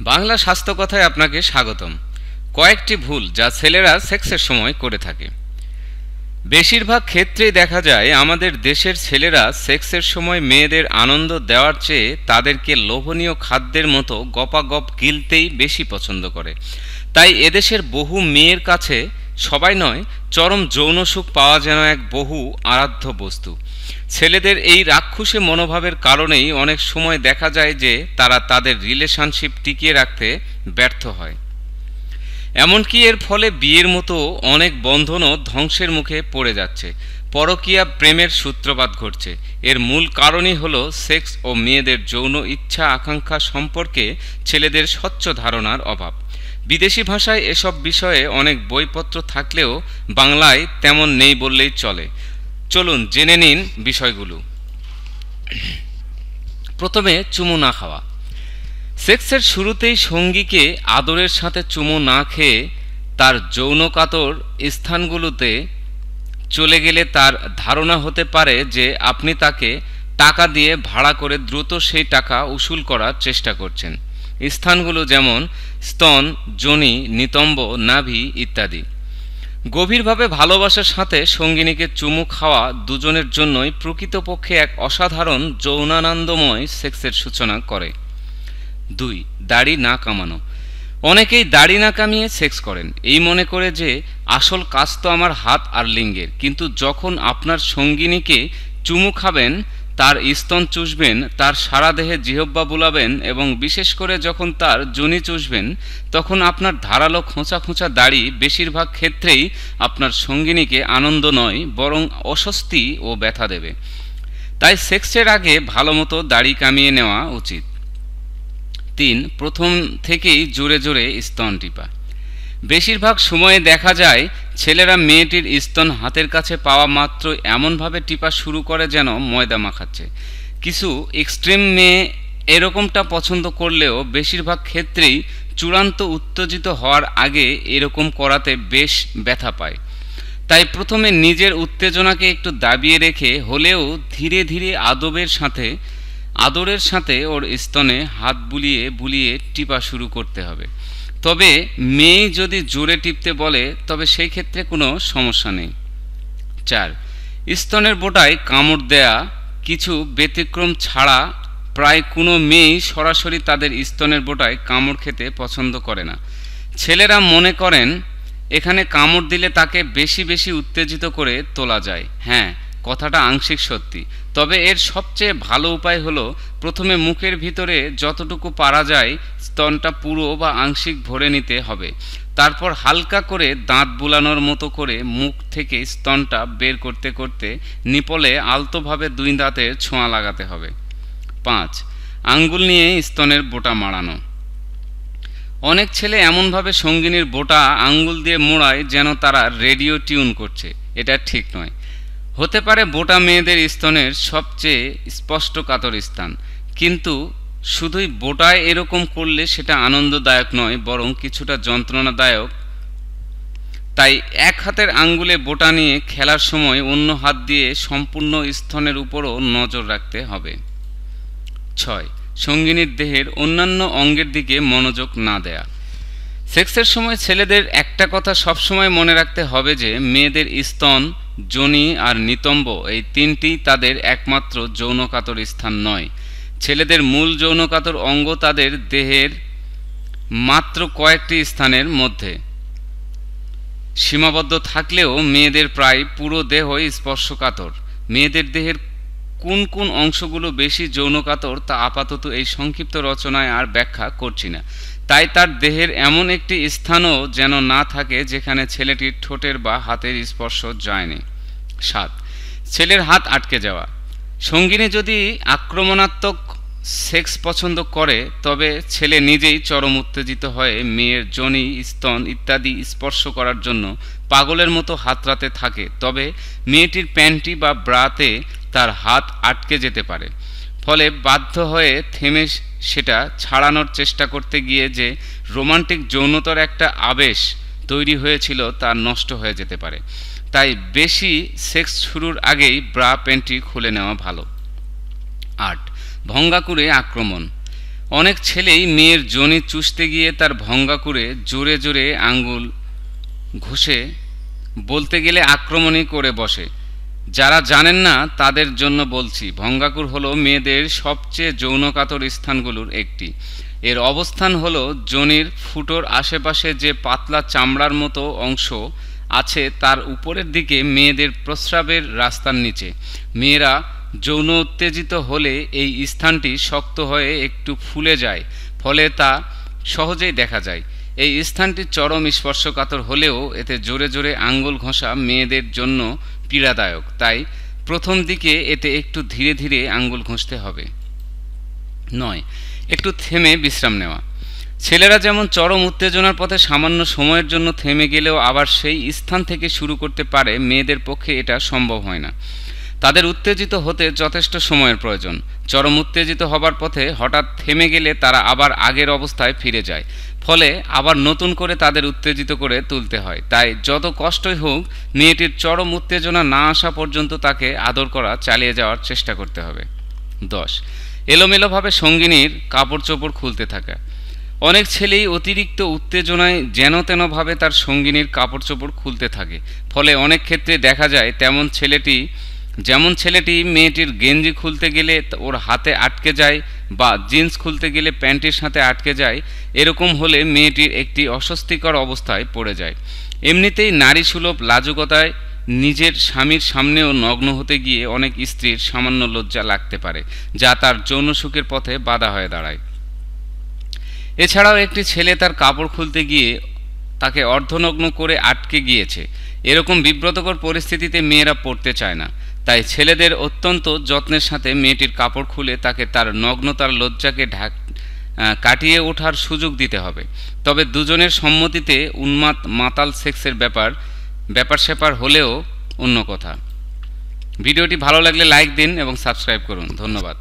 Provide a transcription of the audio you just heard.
বাংলা স্বাস্থ্য কথায় আপনাকে স্বাগতম। কয়েকটি ভুল যা ছেলেরা সেক্সের সময় করে থাকে। বেশিরভাগ ক্ষেত্রেই দেখা যায়, আমাদের দেশের ছেলেরা সেক্সের সময় মেয়েদের আনন্দ দেওয়ার চেয়ে তাদেরকে লোভনীয় খাদ্যের মতো গপাগপ গিলতেই বেশি পছন্দ করে। তাই এদেশের বহু মেয়ের কাছে সবাই নয়, চরম যৌন সুখ পাওয়া যেন এক বহু আরাধ্য বস্তু। ছেলেদের এই রাক্ষসে মনোভাবের কারণেই অনেক সময় দেখা যায় যে তারা তাদের রিলেশনশিপ টিকিয়ে রাখতে ব্যর্থ হয়। এমনকি এর ফলে বিয়ের মতো অনেক বন্ধনও ধ্বংসের মুখে পড়ে যাচ্ছে। পরকীয়া প্রেমের সূত্রপাত ঘটছে। এর মূল কারণই হল সেক্স ও মেয়েদের যৌন ইচ্ছা আকাঙ্ক্ষা সম্পর্কে ছেলেদের স্বচ্ছ ধারণার অভাব। বিদেশি ভাষায় এসব বিষয়ে অনেক বইপত্র থাকলেও বাংলায় তেমন নেই বললেই চলে। চলুন জেনে নিন বিষয়গুলো। প্রথমে চুমু না খাওয়া। সেক্সের শুরুতেই সঙ্গীকে আদরের সাথে চুমু না খেয়ে তার যৌনকাতর স্থানগুলোতে চলে গেলে তার ধারণা হতে পারে যে আপনি তাকে টাকা দিয়ে ভাড়া করে দ্রুত সেই টাকা উসুল করার চেষ্টা করছেন। স্থানগুলো যেমন স্তন, জনি, নিতম্ব, নাভি ইত্যাদি। গভীরভাবে ভালোবাসার সাথে সঙ্গিনীকে চুমু খাওয়া দুজনের জন্যই প্রকৃতপক্ষে এক অসাধারণ যৌনানন্দময় সেক্সের সূচনা করে। দুই, দাড়ি না কামানো। অনেকেই দাড়ি না কামিয়ে সেক্স করেন। এই মনে করে যে, আসল কাজ তো আমার হাত আর লিঙ্গের। কিন্তু যখন আপনার সঙ্গিনীকে চুমু খাবেন তার স্তন চুষবেন, তার সারা দেহে জিহব্বা বুলাবেন এবং বিশেষ করে যখন তার জনি চুষবেন, তখন আপনার ধারালো খোঁচা খোঁচা দাড়ি বেশিরভাগ ক্ষেত্রেই আপনার সঙ্গিনীকে আনন্দ নয়, বরং অস্বস্তি ও ব্যথা দেবে। তাই সেক্সের আগে ভালো মতো দাড়ি কামিয়ে নেওয়া উচিত। তিন, প্রথম থেকেই জোরে জোরে স্তন টিপা। বেশিরভাগ সময়ে দেখা যায় ছেলেরা মেয়েটির স্তন হাতের কাছে পাওয়া মাত্র এমনভাবে টিপা শুরু করে যেন ময়দা মাখাচ্ছে। কিছু এক্সট্রিম মেয়ে এরকমটা পছন্দ করলেও বেশিরভাগ ক্ষেত্রেই চূড়ান্ত উত্তেজিত হওয়ার আগে এরকম করাতে বেশ ব্যথা পায়। তাই প্রথমে নিজের উত্তেজনাকে একটু দাবিয়ে রেখে হলেও ধীরে ধীরে আদবের সাথে, আদরের সাথে ওর স্তনে হাত বুলিয়ে বুলিয়ে টিপা শুরু করতে হবে। তবে মেয়ে যদি জোরে টিপতে বলে, তবে সেই ক্ষেত্রে কোনো সমস্যা নেই। চার, স্তনের বোটায় কামড় দেয়া, কিছু ব্যতিক্রম ছাড়া প্রায় কোনো মেয়েই সরাসরি তাদের স্তনের বোটায় কামড় খেতে পছন্দ করে না। ছেলেরা মনে করেন, এখানে কামড় দিলে তাকে বেশি বেশি উত্তেজিত করে তোলা যায়। হ্যাঁ কথাটা আংশিক সত্যি। তবে এর সবচেয়ে ভালো উপায় হলো, প্রথমে মুখের ভিতরে যতটুকু পারা যায় স্তনটা পুরো বা আংশিক ভরে নিতে হবে। তারপর হালকা করে দাঁত বুলানোর মতো করে মুখ থেকে স্তনটা বের করতে করতে নিপলে আলতোভাবে দুই দাঁতের ছোঁয়া লাগাতে হবে। পাঁচ, আঙ্গুল নিয়ে স্তনের বোটা মারানো অনেক ছেলে এমনভাবে সঙ্গিনীর বোটা আঙ্গুল দিয়ে মোড়ায় যেন তারা রেডিও টিউন করছে। এটা ঠিক নয়। হতে পারে বোটা মেয়েদের স্তনের সবচেয়ে স্পষ্ট কাতর স্থান। কিন্তু শুধুই বোটায় এরকম করলে সেটা আনন্দদায়ক নয়, বরং কিছুটা যন্ত্রণাদায়ক। তাই এক হাতের আঙ্গুলে বোটা নিয়ে খেলার সময় অন্য হাত দিয়ে সম্পূর্ণ স্তনের উপরও নজর রাখতে হবে। ছয়, সঙ্গিনীর দেহের অন্যান্য অঙ্গের দিকে মনোযোগ না দেয়া। সেক্সের সময় ছেলেদের একটা কথা সবসময় মনে রাখতে হবে যে, মেয়েদের স্তন জনি আর নিতম্ব এই তিনটি তাদের একমাত্র যৌনকাতর স্থান নয়। ছেলেদের মূল যৌনকাতর অঙ্গ তাদের দেহের মাত্র কয়েকটি স্থানের মধ্যে। সীমাবদ্ধ থাকলেও মেয়েদের প্রায় পুরো দেহই স্পর্শকাতর। মেয়েদের দেহের কোন কোন অংশগুলো বেশি যৌনকাতর তা আপাতত এই সংক্ষিপ্ত রচনায় আর ব্যাখ্যা করছি না। তাই তার দেহের এমন একটি স্থানও যেন না থাকে যেখানে ছেলেটির ঠোঁটের বা হাতের স্পর্শ যায়নি। সাত, ছেলের হাত আটকে যাওয়া। সঙ্গিনী যদি আক্রমণাত্মক সেক্স পছন্দ করে, তবে ছেলে নিজেই চরম উত্তেজিত হয়ে মেয়ের জনি, স্তন ইত্যাদি স্পর্শ করার জন্য পাগলের মতো হাতরাতে থাকে। তবে মেয়েটির প্যান্টি বা ব্রাতে তার হাত আটকে যেতে পারে। ফলে বাধ্য হয়ে থেমে সেটা ছাড়ানোর চেষ্টা করতে গিয়ে যে রোমান্টিক যৌনতার একটা আবেশ তৈরি হয়েছিল তা নষ্ট হয়ে যেতে পারে। তাই বেশি সেক্স শুরুর আগেই ব্রা প্যান্টটি খুলে নেওয়া ভালো। আট, ভঙ্গাকুরে আক্রমণ। অনেক ছেলেই মেয়ের জনি চুষতে গিয়ে তার ভঙ্গা করে জোরে জোরে আঙ্গুল ঘষে বলতে গেলে আক্রমণই করে বসে। যারা জানেন না, তাদের জন্য বলছি, ভঙ্গাকুর হলো মেয়েদের সবচেয়ে যৌনকাতর স্থানগুলোর একটি। এর অবস্থান হলো জনির ফুটোর আশেপাশে যে পাতলা চামড়ার মতো অংশ আছে তার উপরের দিকে মেয়েদের প্রস্রাবের রাস্তার নিচে। মেয়েরা যৌন উত্তেজিত হলে এই স্থানটি শক্ত হয়ে একটু ফুলে যায়, ফলে তা সহজেই দেখা যায়। এই স্থানটি চরম স্পর্শকাতর হলেও এতে জোরে জোরে আঙ্গুল ঘষা মেয়েদের জন্য পীড়াদায়ক। তাই প্রথম দিকে এতে একটু ধীরে ধীরে আঙ্গুল ঘষতে হবে। নয়, একটু থেমে বিশ্রাম নেওয়া। ছেলেরা যেমন চরম উত্তেজনার পথে সামান্য সময়ের জন্য থেমে গেলেও আবার সেই স্থান থেকে শুরু করতে পারে, মেয়েদের পক্ষে এটা সম্ভব হয় না। তাদের উত্তেজিত হতে যথেষ্ট সময়ের প্রয়োজন। চরম উত্তেজিত হবার পথে হঠাৎ থেমে গেলে তারা আবার আগের অবস্থায় ফিরে যায়। ফলে আবার নতুন করে তাদের উত্তেজিত করে তুলতে হয়। তাই যত কষ্টই হোক, মেয়েটির চরম উত্তেজনা না আসা পর্যন্ত তাকে আদর করা, চালিয়ে যাওয়ার চেষ্টা করতে হবে। দশ। এলোমেলোভাবে সঙ্গিনীর কাপড় চোপড় খুলতে থাকা। অনেক ছেলেই অতিরিক্ত উত্তেজনায় যেন তেনভাবে তার সঙ্গিনীর কাপড় চোপড় খুলতে থাকে। ফলে অনেক ক্ষেত্রে দেখা যায় তেমন ছেলেটি, যেমন ছেলেটি মেয়েটির গেঞ্জি খুলতে গেলে ওর হাতে আটকে যায় বা জিন্স খুলতে গেলে প্যান্টের সাথে আটকে যায়, এরকম হলে মেয়েটির একটি অস্বস্তিকর অবস্থায় পড়ে যায়। এমনিতেই নারী সুলভ লাজুকতায় নিজের স্বামীর সামনেও নগ্ন হতে গিয়ে অনেক স্ত্রীর সামান্য লজ্জা লাগতে পারে, যা তার যৌন সুখের পথে বাধা হয়ে দাঁড়ায়। এছাড়াও একটি ছেলে তার কাপড় খুলতে গিয়ে তাকে অর্ধনগ্ন করে আটকে গিয়েছে। এরকম বিব্রতকর পরিস্থিতিতে মেয়েরা পড়তে চায় না। তাই ছেলেদের অত্যন্ত যত্নের সাথে মেয়েটির কাপড় খুলে তাকে তার নগ্নতার লজ্জাকে ঢাক কাটিয়ে ওঠার সুযোগ দিতে হবে। তবে দুজনের সম্মতিতে উন্মাদ মাতাল সেক্সের ব্যাপার ব্যাপার স্যাপার হলেও অন্য কথা। ভিডিওটি ভালো লাগলে লাইক দিন এবং সাবস্ক্রাইব করুন। ধন্যবাদ।